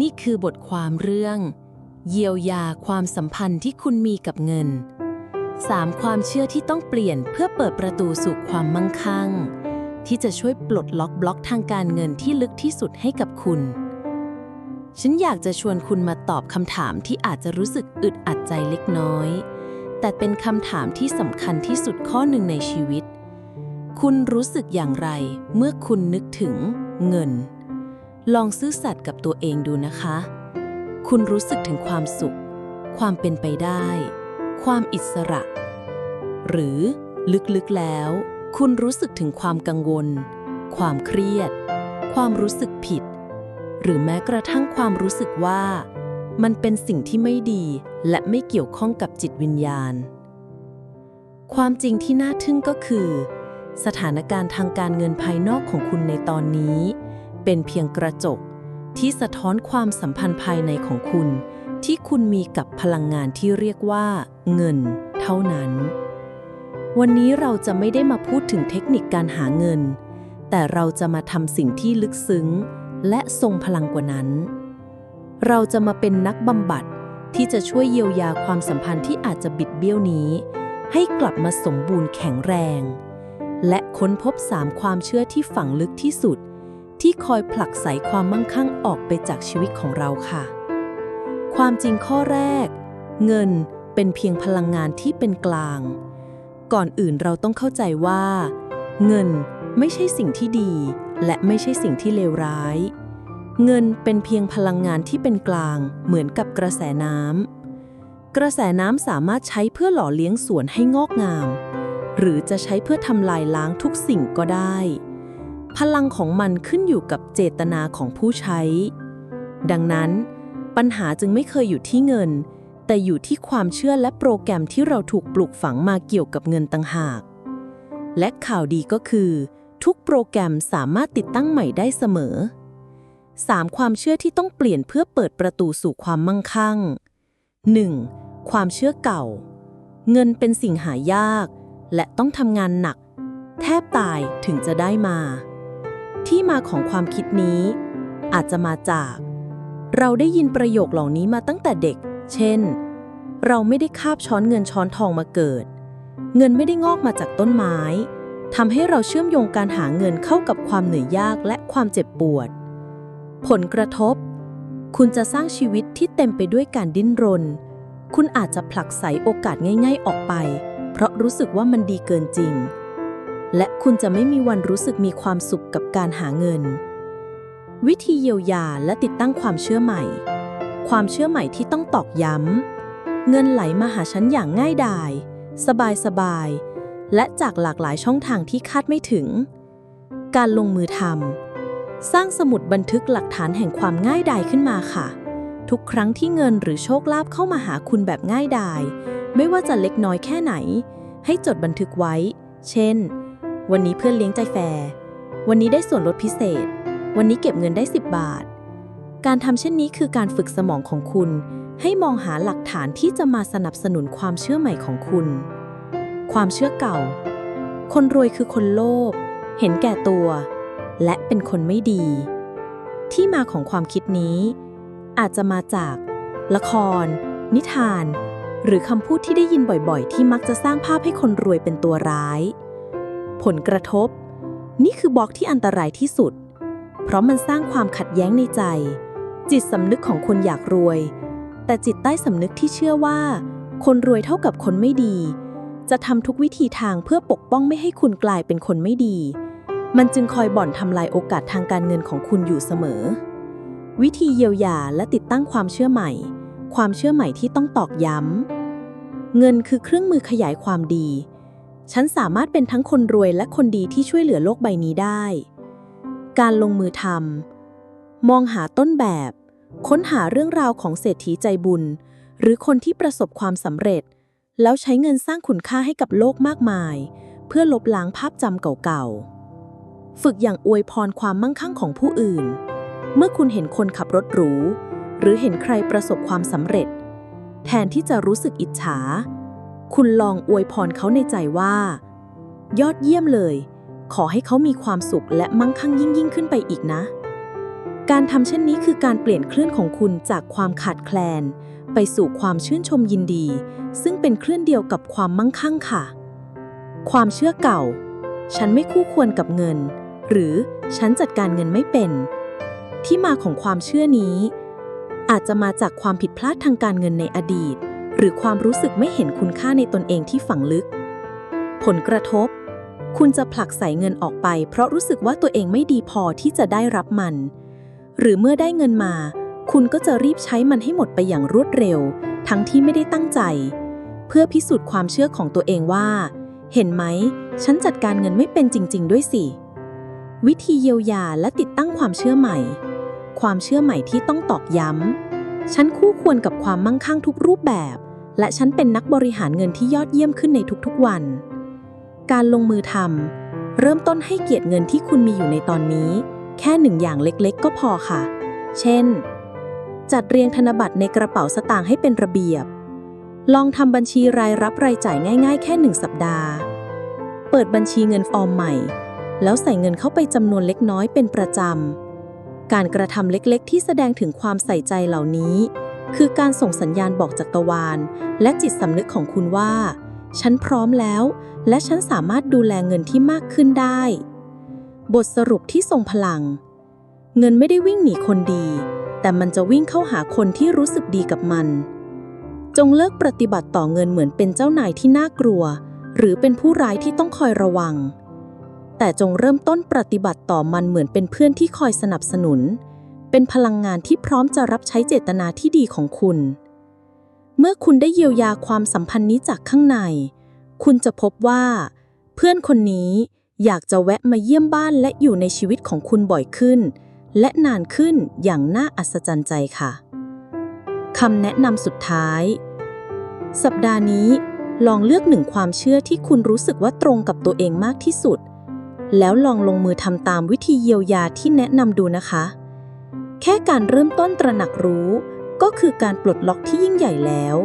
นี่คือบทความเรื่อง เยียวยาความสัมพันธ์ที่คุณมีกับเงิน 3 ความเชื่อที่ต้องเปลี่ยนเพื่อเปิดประตูสู่ความมั่งคั่ง ที่จะช่วยปลดล็อกบล็อกทางการเงินที่ลึกที่สุดให้กับคุณ ฉันอยากจะชวนคุณมาตอบคำถามที่อาจจะรู้สึกอึดอัดใจเล็กน้อย แต่เป็นคำถามที่สำคัญที่สุดข้อหนึ่งในชีวิต คุณรู้สึกอย่างไรเมื่อคุณนึกถึงเงิน ลองซื่อสัตย์กับตัวเองดูนะคะ คุณรู้สึกถึงความสุข ความเป็นไปได้ ความอิสระ หรือลึกๆแล้ว คุณรู้สึกถึงความกังวล ความเครียด ความรู้สึกผิด หรือแม้กระทั่งความรู้สึกว่า มันเป็นสิ่งที่ไม่ดีและไม่เกี่ยวข้องกับจิตวิญญาณ ความจริงที่น่าทึ่งก็คือ สถานการณ์ทางการเงินภายนอกของคุณในตอนนี้ เป็นเพียงกระจกที่สะท้อนความสัมพันธ์ภายในของคุณ ที่คุณมีกับพลังงานที่เรียกว่า เงิน เท่านั้น วันนี้เราจะไม่ได้มาพูดถึงเทคนิคการหาเงิน แต่เราจะมาทำสิ่งที่ลึกซึ้ง และทรงพลังกว่านั้น เราจะมาเป็นนักบำบัดที่จะช่วยเยียวยาความสัมพันธ์ที่อาจจะบิดเบี้ยวนี้ ให้กลับมาสมบูรณ์แข็งแรง และค้นพบสามความเชื่อที่ฝังลึกที่สุด ที่คอยผลักไสความมั่งคั่งออกไปจากชีวิตของเราค่ะ ความจริงข้อแรก เงินเป็นเพียงพลังงานที่เป็นกลาง ก่อนอื่นเราต้องเข้าใจว่า เงินไม่ใช่สิ่งที่ดี และไม่ใช่สิ่งที่เลวร้าย เงินเป็นเพียงพลังงานที่เป็นกลาง เหมือนกับกระแสน้ำกระแสน้ำสามารถใช้เพื่อหล่อเลี้ยงสวนให้งอกงาม หรือจะใช้เพื่อทำลายล้างทุกสิ่งก็ได้ พลังของมันขึ้นอยู่กับเจตนาของผู้ใช้ ดังนั้น ปัญหาจึงไม่เคยอยู่ที่เงิน แต่อยู่ที่ความเชื่อและโปรแกรมที่เราถูกปลูกฝังมาเกี่ยวกับเงินต่างหาก และข่าวดีก็คือ ทุกโปรแกรมสามารถติดตั้งใหม่ได้เสมอ 3. ความเชื่อที่ต้องเปลี่ยนเพื่อเปิดประตูสู่ความมั่งคั่ง 1. ความเชื่อเก่า เงินเป็นสิ่งหายาก และต้องทำงานหนัก แทบตายถึงจะได้มา ที่มาของความคิดนี้ อาจจะมาจาก เราได้ยินประโยคเหล่านี้มาตั้งแต่เด็ก เช่น เราไม่ได้คาบช้อนเงินช้อนทองมาเกิด เงินไม่ได้งอกมาจากต้นไม้ทำให้เราเชื่อมโยงการหาเงินเข้ากับความเหนื่อยยากและความเจ็บปวด ผลกระทบ คุณจะสร้างชีวิตที่เต็มไปด้วยการดิ้นรน คุณอาจจะผลักไสโอกาสง่าย ๆ ออกไป เพราะรู้สึกว่ามันดีเกินจริง และคุณจะไม่มีวันรู้สึกมีความสุขกับการหาเงิน วิธีเยียวยาและติดตั้งความเชื่อใหม่ ความเชื่อใหม่ที่ต้องตอกย้ำ เงินไหลมาหาฉันอย่างง่ายดาย สบายๆและจากหลากหลายช่องทางที่คาดไม่ถึง การลงมือทำสร้างสมุดบันทึกหลักฐานแห่งความง่ายดายขึ้นมาค่ะ ทุกครั้งที่เงินหรือโชคลาภเข้ามาหาคุณแบบง่ายดาย ไม่ว่าจะเล็กน้อยแค่ไหน ให้จดบันทึกไว้ เช่น วันนี้เพื่อนเลี้ยงใจแฟร์วันนี้ได้ส่วนลดพิเศษ วันนี้เก็บเงินได้ 10 บาท การทำเช่นนี้คือการฝึกสมองของคุณ ให้มองหาหลักฐานที่จะมาสนับสนุนความเชื่อใหม่ของคุณ ความเชื่อเก่า คนรวยคือคนโลภเห็นแก่ตัว และเป็นคนไม่ดี ที่มาของความคิดนี้ อาจจะมาจาก ละคร นิทาน หรือคำพูดที่ได้ยินบ่อยๆ ที่มักจะสร้างภาพให้คนรวยเป็นตัวร้าย ผลกระทบ นี่คือบล็อกที่อันตรายที่สุด เพราะมันสร้างความขัดแย้งในใจ จิตสำนึกของคนอยากรวย แต่จิตใต้สำนึกที่เชื่อว่า คนรวยเท่ากับคนไม่ดี จะทำทุกวิธีทางเพื่อปกป้องไม่ให้คุณกลายเป็นคนไม่ดี มันจึงคอยบ่อนทำลายโอกาสทางการเงินของคุณอยู่เสมอ วิธีเยียวยาและติดตั้งความเชื่อใหม่ ความเชื่อใหม่ที่ต้องตอกย้ำเงินคือเครื่องมือขยายความดี ฉันสามารถเป็นทั้งคนรวยและคนดีที่ช่วยเหลือโลกใบนี้ได้ การลงมือทำมองหาต้นแบบ ค้นหาเรื่องราวของเศรษฐีใจบุญ หรือคนที่ประสบความสำเร็จ แล้วใช้เงินสร้างคุณค่าให้กับโลกมากมาย เพื่อลบล้างภาพจำเก่าๆ ฝึกอย่างอวยพรความมั่งคั่งของผู้อื่น เมื่อคุณเห็นคนขับรถหรู หรือเห็นใครประสบความสำเร็จ แทนที่จะรู้สึกอิจฉา คุณลองอวยพรเขาในใจว่า ยอดเยี่ยมเลย ขอให้เขามีความสุขและมั่งคั่งยิ่งยิ่งขึ้นไปอีกนะ การทำเช่นนี้คือการเปลี่ยนคลื่นของคุณจากความขาดแคลน ไปสู่ความชื่นชมยินดี ซึ่งเป็นคลื่นเดียวกับความมั่งคั่งค่ะ ความเชื่อเก่า ฉันไม่คู่ควรกับเงิน หรือฉันจัดการเงินไม่เป็น ที่มาของความเชื่อนี้ อาจจะมาจากความผิดพลาดทางการเงินในอดีต หรือความรู้สึกไม่เห็นคุณค่าในตนเองที่ฝังลึก ผลกระทบ คุณจะผลักใส่เงินออกไป เพราะรู้สึกว่าตัวเองไม่ดีพอที่จะได้รับมัน หรือเมื่อได้เงินมา คุณก็จะรีบใช้มันให้หมดไปอย่างรวดเร็ว ทั้งที่ไม่ได้ตั้งใจ เพื่อพิสูจน์ความเชื่อของตัวเองว่า เห็นไหม ฉันจัดการเงินไม่เป็นจริง ๆ ด้วยสิ วิธีเยียวยาและติดตั้งความเชื่อใหม่ ความเชื่อใหม่ที่ต้องตอกย้ำฉันคู่ควรกับความมั่งคั่งทุกรูปแบบ และฉันเป็นนักบริหารเงินที่ยอดเยี่ยมขึ้นในทุกๆวัน การลงมือทำเริ่มต้นให้เกียรติเงินที่คุณมีอยู่ในตอนนี้ แค่หนึ่งอย่างเล็กๆ ก็พอค่ะ เช่น จัดเรียงธนบัตรในกระเป๋าสตางค์ให้เป็นระเบียบ ลองทำบัญชีรายรับรายจ่ายง่าย ๆ แค่หนึ่งสัปดาห์ เปิดบัญชีเงินออมใหม่ แล้วใส่เงินเข้าไปจำนวนเล็กน้อยเป็นประจำการกระทำเล็กๆ ที่แสดงถึงความใส่ใจเหล่านี้ คือการส่งสัญญาณบอกจักรวาล และจิตสำนึกของคุณว่า ฉันพร้อมแล้ว และฉันสามารถดูแลเงินที่มากขึ้นได้ บทสรุปที่ทรงพลัง เงินไม่ได้วิ่งหนีคนดี แต่มันจะวิ่งเข้าหาคนที่รู้สึกดีกับมัน จงเลิกปฏิบัติต่อเงินเหมือนเป็นเจ้านายที่น่ากลัว หรือเป็นผู้ร้ายที่ต้องคอยระวัง แต่จงเริ่มต้นปฏิบัติต่อมันเหมือนเป็นเพื่อนที่คอยสนับสนุน เป็นพลังงานที่พร้อมจะรับใช้เจตนาที่ดีของคุณ เมื่อคุณได้เยียวยาความสัมพันธ์นี้จากข้างใน คุณจะพบว่า เพื่อนคนนี้อยากจะแวะมาเยี่ยมบ้านและอยู่ในชีวิตของคุณบ่อยขึ้น และนานขึ้นอย่างน่าอัศจรรย์ใจค่ะคำแนะนำสุดท้าย สัปดาห์นี้ลองเลือกหนึ่งความเชื่อที่คุณรู้สึกว่าตรงกับตัวเองมากที่สุด แล้วลองลงมือทำตามวิธีเยียวยาที่แนะนำดูนะคะ แค่การเริ่มต้นตระหนักรู้ ก็คือการปลดล็อกที่ยิ่งใหญ่แล้ว